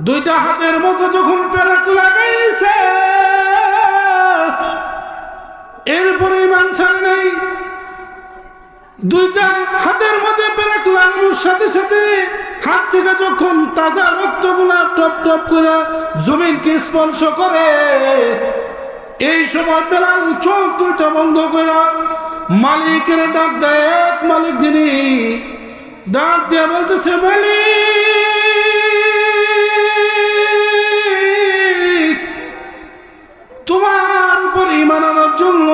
দুইটা হাতের মধ্যে যখন পেরেক লাগাইছে, এরপরে ইমান ছাড়ে নেই। দুইটা হাতের মধ্যে পেরেক লাগানোর সাথে সাথে হাত থেকে যখন তাজা রক্তগুলা টপ টপ করে জমিনকে স্পর্শ করে, এই সময় বেলাল চোখ দুইটা বন্ধ করে মালিকের ডাক দেয়, এক মালিক যিনি। ডাক দিয়ে বলতেছে, মালিক তোমার উপর ইমান আনার জন্য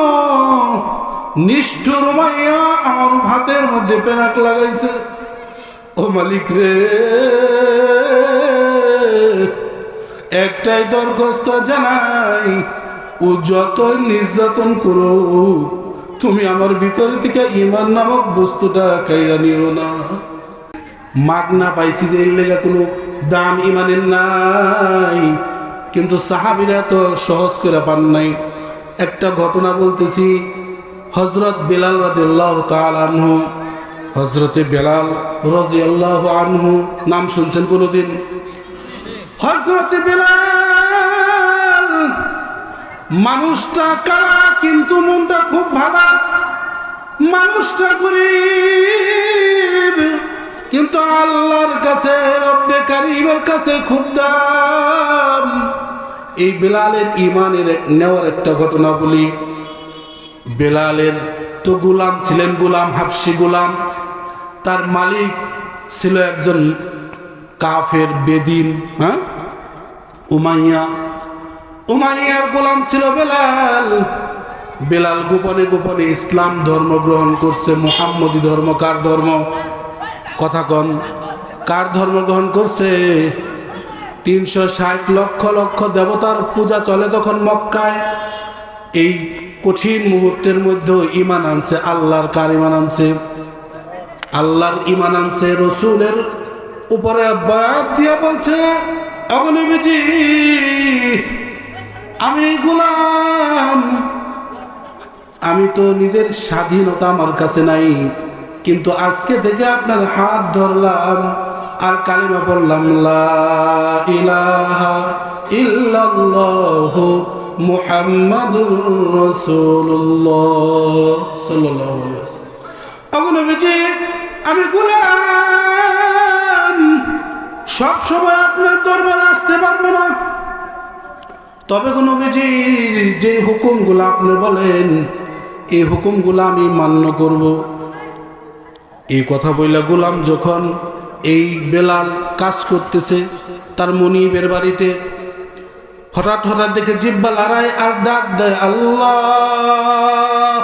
নিষ্ঠুর মাইয়া আমার ভাতের মধ্যে পেনাক লাগাইছে। ও মালিক রে, একটাই দরখাস্ত জানাই, ও যত নির্যাতন করো তুমি আমার ভিতরে থেকে ইমান নামক বস্তুটা কাইয়া নিও না। মাগনা পাইছি যে লেগা কোনো দাম ইমানের নাই। কিন্তু সাহাবিরা তো সহজ করে পান নাই। একটা ঘটনা বলতেছি হজরত বেলাল তাআলা আনহু হজরতে বেলাল রাদিয়াল্লাহু আনহু নাম শুনছেন কোনোদিন? হজরতে বেলাল, মানুষটা কালা কিন্তু মনটা খুব ভালো। মানুষটা গরিব, কিন্তু আল্লাহর কাছে, রব্বে কারিমের কাছে খুব দাম। এই বেলালের ইমানের নেওয়ার একটা ঘটনা বলি। বেলালের তো গোলাম ছিলেন গুলাম, হাফসি গুলাম। তার মালিক ছিল একজন কাফের, বেদিন হ্যাঁ? উমাইয়া। উমাইয়ার গোলাম ছিল বেলাল। বেলাল গোপনে গোপনে ইসলাম ধর্ম গ্রহণ করছে। মোহাম্মদী ধর্ম, কার ধর্ম? কথা কন। কার ধর্ম গ্রহণ করছে? তিনশো ষাট লক্ষ লক্ষ দেবতার পূজা চলে তখন মক্কায়। এই কঠিন মুহূর্তের মধ্যে ইমান আনছে, আল্লাহর কার ইমান আনছে? আল্লাহর ইমান আনছে রসুলের উপরে বায়াত দিয়ে বলছে অগ্নিবিজি আমি গোলাম। আমি তো নিজের স্বাধীনতা আমার কাছে নাই, কিন্তু আজকে থেকে আপনার হাত ধরলাম। আর কালিমা পড়লাম ইলাহা ইল্লাল্লাহু আমি সব সময় আপনার দরবারে আসতে পারব না। তবে নবীজি, যে হুকুমগুলো আপনি বলেন, এই হুকুমগুলো আমি মান্য করব। এই কথা বইলা গোলাম যখন এই বেলাল কাজ করতেছে, তার মনিবের বাড়িতে। হঠাৎ হঠাৎ দেখে জিব্বা লড়াই আর ডাক দেয়, আল্লাহ!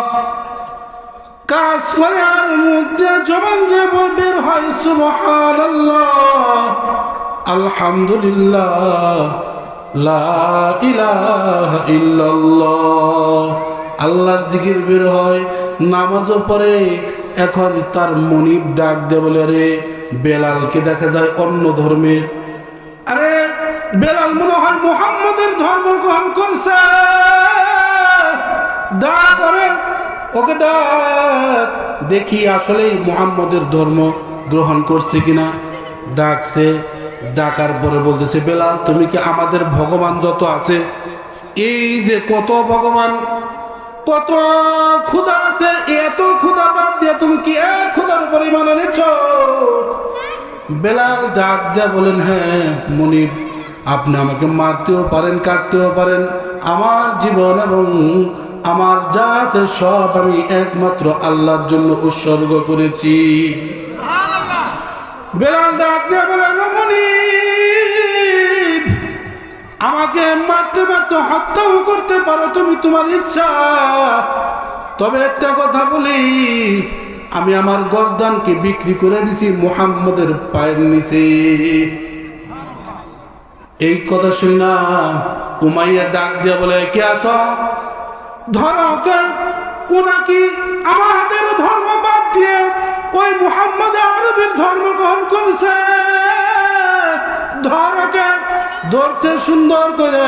কাজ করে আর মুখ দিয়ে জবান দিয়ে বের হয়, সুবহানাল্লাহ! আলহামদুলিল্লাহ আল্লাহর জিকির বের হয়, নামাজও পড়ে, এখন তার মনিব ডাক দে বলে রে বেলালকে দেখা যায় অন্য ধর্মের আরে, বেলাল মনে হয় মুহাম্মদের ধর্ম গ্রহণ করছে। ডাক ওকে ডাক দেখি আসলেই মুহাম্মদের ধর্ম গ্রহণ করছে কিনা। ডাকছে, ডাকার পরে বলতেছে, বেলাল, তুমি কি আমাদের ভগবান যত আছে? এই যে কত ভগবান, কত ক্ষুধা আছে, এত ক্ষুধা বাদ দিয়ে তুমি কি এক ক্ষুধার উপর ইমান এনেছ বেলাল ডাক দেয়া বলেন হ্যাঁ মনিব, আপনি আমাকে মারতেও পারেন, কাটতেও পারেন। আমার জীবন এবং আমার যা সব আমি একমাত্র আল্লাহর জন্য উৎসর্গ করেছি। বেলাল ডাক দিয়ে বলেন, "ও মনিব, আমাকে মারতে মারতে হত্যাও করতে পারো তুমি তোমার ইচ্ছা। তবে একটা কথা বলি আমি আমার গরদানকে বিক্রি করে দিছি মুহাম্মদের পায়ের নিচে। এই কথা শুই না, উমাইয়া ডাক দিয়া বলে, কে আস ধরো কে? ওনাকি আমাদের ধর্ম বাদ দিয়ে ওই মুহাম্মদ আরবের ধর্ম গ্রহণ করেছে? ধরকে ধরছে সুন্দর করে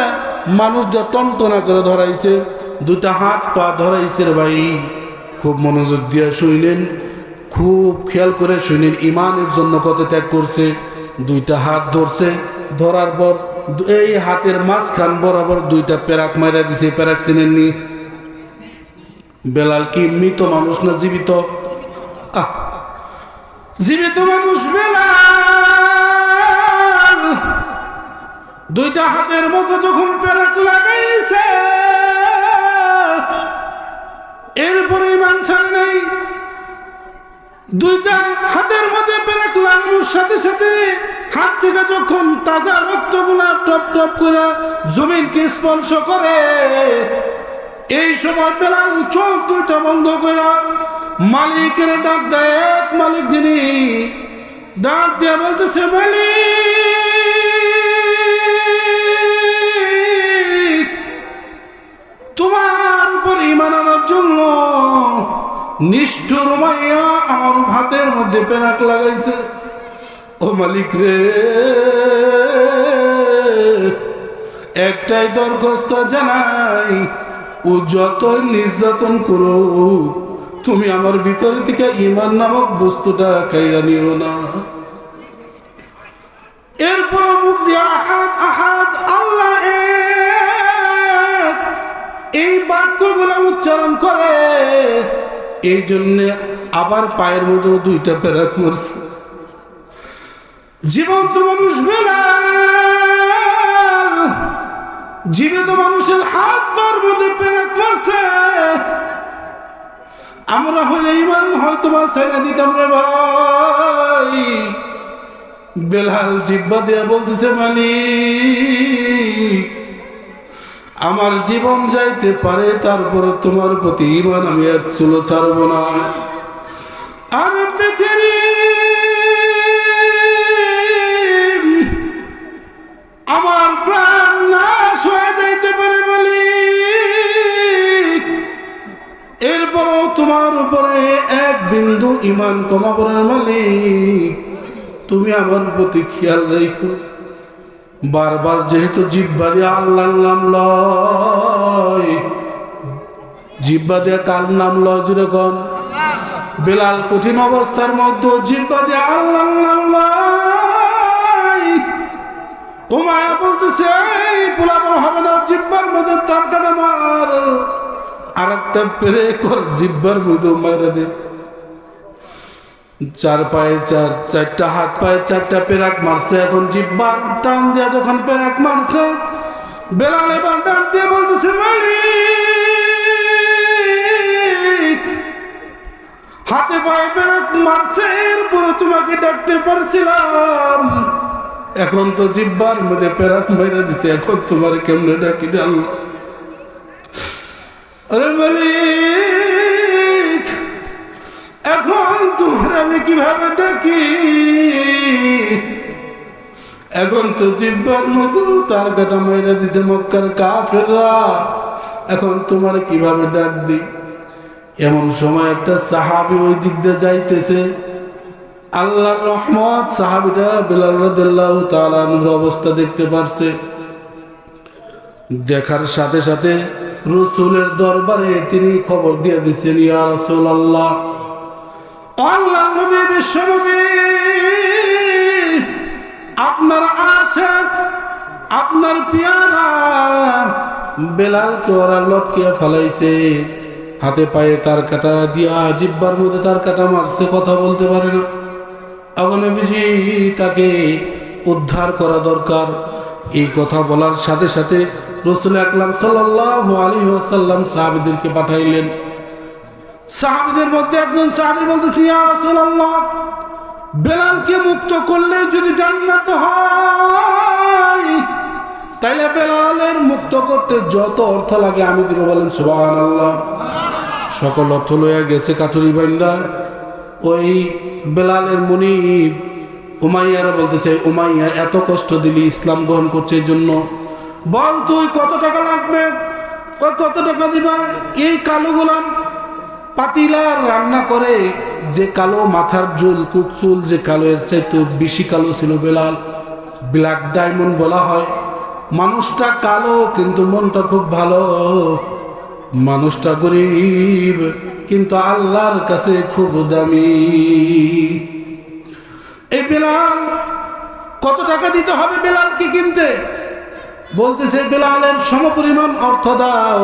মানুষটা টনটনা করে ধরাইছে দুটা হাত পা ধরাইছে রে ভাই। খুব মনোযোগ দিয়ে শুইলেন, খুব খেয়াল করে শুইলেন, ইমানের জন্য কত ত্যাগ করছে, দুইটা হাত ধরছে, ধরার পর এই হাতের মাঝখান বরাবর দুইটা প্যারাক মারা দিছে প্যারাক চিনেননি? বেলাল কি মৃত মানুষ না জীবিত? জীবিত মানুষ বেলাল। দুইটা হাতের মতো যখন প্যারাক লাগাইছে এরপরে ইমান ছাড় নেই। দুইটা হাতের মধ্যে পেরেক লাগানোর সাথে সাথে হাত থেকে যখন তাজা রক্তগুলা টপ টপ করে জমিনকে স্পর্শ করে, এই সময় বেলাল চোখ দুইটা বন্ধ করে মালিকের ডাক দেয়, এক মালিক যিনি ডাক দিয়ে বলতেছে, মালিক তোমার উপর ইমান আনার জন্য নিষ্ঠুর মাইয়া আমার ভাতের মধ্যে পেনাক লাগাইছে। ও মালিক রে, একটাই দরখাস্ত জানাই, ও যত নির্যাতন করুক, তুমি আমার ভিতর থেকে ইমান নামক বস্তুটা খাইয়া নিও না। এরপর মুখ দিয়ে আহাদ আহাদ, আল্লাহ এই বাক্যগুলো উচ্চারণ করে, এই জন্যে আবার পায়ের মধ্যে দুইটা প্যারাক মরছে। জীবন্ত মানুষ বেলাল, জীবিত মানুষের হাত বার মধ্যে প্যারাক মারছে। আমরা হইলে ইমান হয়তো বা ছেড়ে দিতাম রে ভাই। বেলাল জিব্বা দিয়া বলতেছে, মালিক আমার জীবন যাইতে পারে, তারপরে তোমার প্রতি ইমান আমি এক চুলো ছাড়ব না। আর আমার প্রাণ নাশ হয়ে যাইতে পারে মালিক। এরপরও তোমার উপরে এক বিন্দু ইমান কমাবরের মালিক। তুমি আমার প্রতি খেয়াল রেখো। বারবার যেহেতু জিব্বা দিয়ে আল্লাহর নাম লয় জিব্বা দিয়ে কার নাম লয় যেরকম? বেলাল কঠিন অবস্থার মধ্যে জিব্বা দিয়ে আল্লাহর নাম লয়। বলতেছে পোলাপন হবে না জিব্বার মধ্যে তার মার। আর একটা পেরে কর জিব্বার মধ্যে মারা দে। চার পায়ে চার, চারটা হাত পায়ে চারটা পেরাক মারছে, এখন জিব্বার টান দিয়া যখন পেরাক মারছে, বেলাল এবার ডাক দিয়ে বলতেছে, মালিক, হাতে পায়ে পেরাক মারছে এরপরে তোমাকে ডাকতে পারছিলাম। এখন তো জিব্বার মধ্যে পেরাক মেরে দিছে, এখন তোমার কেমনে ডাকি আল্লাহ? আরে মালিক, এখন তোমার আমি কীভাবে ডাকি এখন তো জিব্বার মতো তার কাটা মাইরা দিছে মক্কার কাফেররা। এখন তোমার কীভাবে ডাক দি এমন সময় একটা সাহাবি ওই দিক দিয়ে যাইতেছে। আল্লাহ রহমত সাহাবিরা বেলাল রাদিয়াল্লাহু তাআলা আনহুর অবস্থা দেখতে পারছে। দেখার সাথে সাথে রসুলের দরবারে তিনি খবর দিয়ে দিচ্ছেন, ইয়া রাসূলুল্লাহ। আল্লাহ বিশ্বনবী, আপনার আশা আপনার পিয়ারা, বেলালকে ওরা লটকে ফেলাইছে, হাতে পায়ে তার কাটা দিয়া জিব্বার মধ্যে তার কাটা মারছে, কথা বলতে পারে না। নবীজি তাকে উদ্ধার করা দরকার। এই কথা বলার সাথে সাথে রসুল আকলাম সাল্লাহ আলী আসাল্লাম সাহাবিদেরকে পাঠাইলেন। সাহাবিদের মধ্যে একজন সাহাবি বলতেছি বেলালকে মুক্ত করলে যদি জান্নাত হয়, তাইলে বেলালের মুক্ত করতে যত অর্থ লাগে, আমি দিব বলেন, সুবহানাল্লাহ। সকল অর্থ লইয়া গেছে কাঠুরি বান্দা ওই বেলালের মনিব উমাইয়ারা বলতেছে, উমাইয়া, এত কষ্ট দিলি, ইসলাম গ্রহণ করছে এই জন্য। বল তুই কত টাকা লাগবে? কত টাকা দিবা? এই কালো গোলাম পাতিলার রান্না করে, যে কালো মাথার চুল কুকচুল যে কালো এর চাইতে বেশি কালো ছিল বেলাল ব্ল্যাক ডায়মন্ড বলা হয়। মানুষটা কালো, কিন্তু মনটা খুব ভালো। মানুষটা গরিব, কিন্তু আল্লাহর কাছে খুব দামি। এই বেলাল, কত টাকা দিতে হবে বেলালকে কিনতে? বলতেছে, বেলালের সমপরিমাণ অর্থ দাও।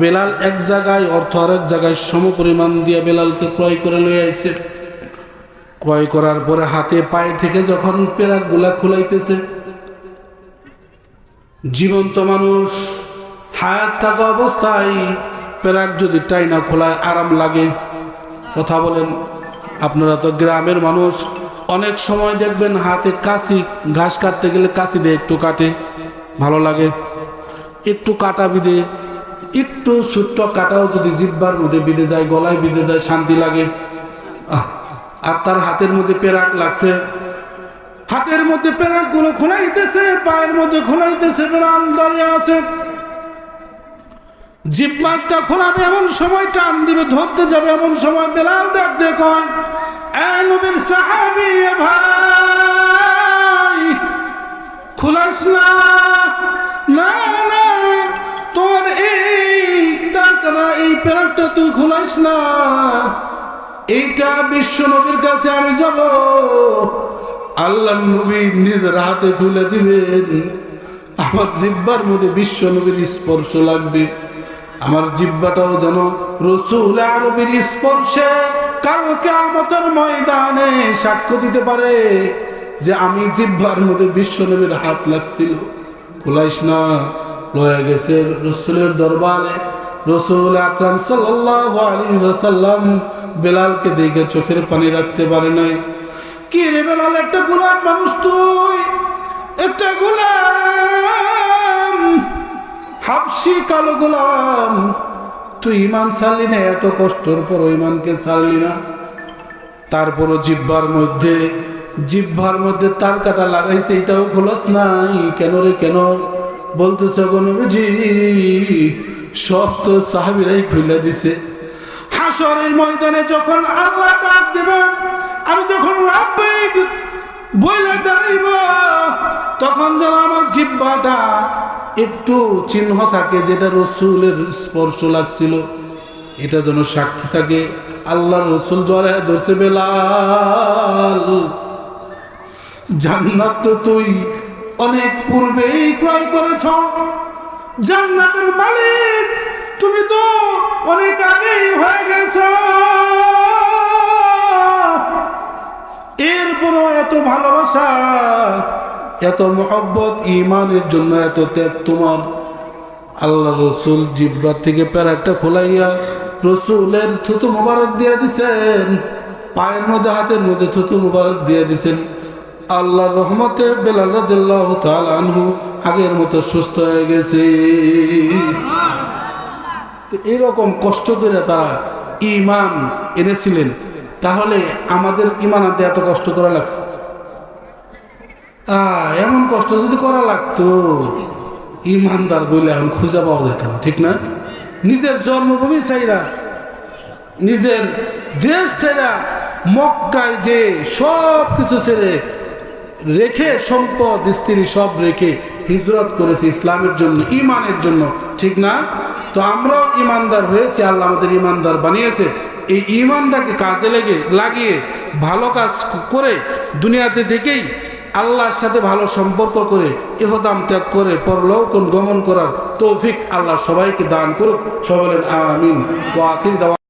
বেলাল এক জায়গায়, অর্থ আর এক জায়গায় সমপরিমাণ দিয়ে বেলালকে ক্রয় করে লয়ে আইছে। ক্রয় করার পরে হাতে পায়ে থেকে যখন পেরাকগুলা খুলাইতেছে, জীবন্ত মানুষ হায়াত থাকা অবস্থায় পেরাক যদি টাইনা খোলায় আরাম লাগে। কথা বলেন, আপনারা তো গ্রামের মানুষ, অনেক সময় দেখবেন হাতে কাশি ঘাস কাটতে গেলে কাশি দিয়ে একটু কাটে, ভালো লাগে। একটু কাটা বিদে একটু ছোট্ট কাটাও যদি জিব্বার মধ্যে বিঁধে যায়, গলায় বিঁধে যায়, শান্তি লাগে। আর তার হাতের মধ্যে পেরাক লাগছে। হাতের মধ্যে পেরাকগুলো খোলাইতেছে, পায়ের মধ্যে খোলাইতেছে, বেড়াল দাঁড়িয়ে আছে। জিব্বাটা খোলাবে এমন সময়, টান দিবে, ধরতে যাবে এমন সময় বেলাল দেখ দেখ নবীর সাহাবি ভাই, খুলাস না না। তোর এই টাকা এই তুই খোলাইস না। এইটা বিশ্ব নবীর কাছে আমি যাব। আল্লাহ নবী নিজের হাতে খুলে দিবেন। আমার জিব্বার মধ্যে বিশ্ব নবীর স্পর্শ লাগবে। আমার জিব্বাটাও যেন রসুল আরবির স্পর্শে কালকে আমাদের ময়দানে সাক্ষ্য দিতে পারে যে আমি জিব্বার মধ্যে বিশ্ব নবীর হাত লাগছিল। খোলাইস না। লয়ে গেছে রসুলের দরবারে। রসুল আকরাম ওয়াসাল্লাম বেলালকে দেখে চোখের পানি রাখতে পারে নাই। কি রে বেলাল, একটা গোলাম মানুষ তুই? একটা গোলাম? হাবসি কালো গোলাম? তুই ইমান ছাড়লি না, এত কষ্টর পর ইমানকে ছাড়লি না? তারপরও জিব্বার মধ্যে জিব্বার মধ্যে তার কাটা লাগাইছে, এটাও খোলস নাই, কেন রে, কেন? বলতেছে গো নবীজি, সব তো সাহাবিরাই খুলে দিছে। হাসরের ময়দানে যখন আল্লাহ ডাক দেবে, আমি যখন লাভবাহিক বইলে দাঁড়াইব, তখন যেন আমার জিব্বাটা একটু চিহ্ন থাকে যেটা রসুলের স্পর্শ লাগছিল। এটা যেন সাক্ষী থাকে, আল্লাহর রসুল জড়ায় ধরছে বেলাল। জান্নাত তো তুই অনেক পূর্বেই ক্রয় করেছ। জান্নাতের মালিক, তুমি তো অনেক আগেই হয়ে গেছ। এরপরও এত ভালোবাসা, এত মহব্বত, ইমানের জন্য এত ত্যাগ তোমার। আল্লাহ রসুল জিব্বার থেকে প্যারাকটা খোলাইয়া রসুলের থুতু মোবারক দিয়ে দিছেন। পায়ের মধ্যে, হাতের মধ্যে থুতু মোবারক দিয়ে দিছেন। আল্লাহর রহমতে বেলাল রাদিয়াল্লাহু তাআলা আনহু আগের মতো সুস্থ হয়ে গেছে। তো এরকম কষ্ট করে তারা ইমান এনেছিলেন। তাহলে আমাদের ইমান আনতে এত কষ্ট করা লাগছে। এমন কষ্ট যদি করা লাগতো ইমানদার বলে এখন খুঁজে পাওয়া যেত ঠিক না? নিজের জন্মভূমি চাইরা নিজের দেশ ছেড়া মক্কায় যে সব কিছু ছেড়ে রেখে সম্পদ, স্ত্রী সব রেখে হিজরত করেছে ইসলামের জন্য ইমানের জন্য। ঠিক না? তো আমরাও ইমানদার হয়েছি, আল্লাহ আমাদের ইমানদার বানিয়েছে। এই ইমানটাকে কাজে লেগে, লাগিয়ে, ভালো কাজ করে দুনিয়াতে থেকেই আল্লাহর সাথে ভালো সম্পর্ক করে, ইহদাম ত্যাগ করে, পরলোকন গমন করার তৌফিক আল্লাহ সবাইকে দান করুক। সবাই আমিন। ও আখির দাওয়া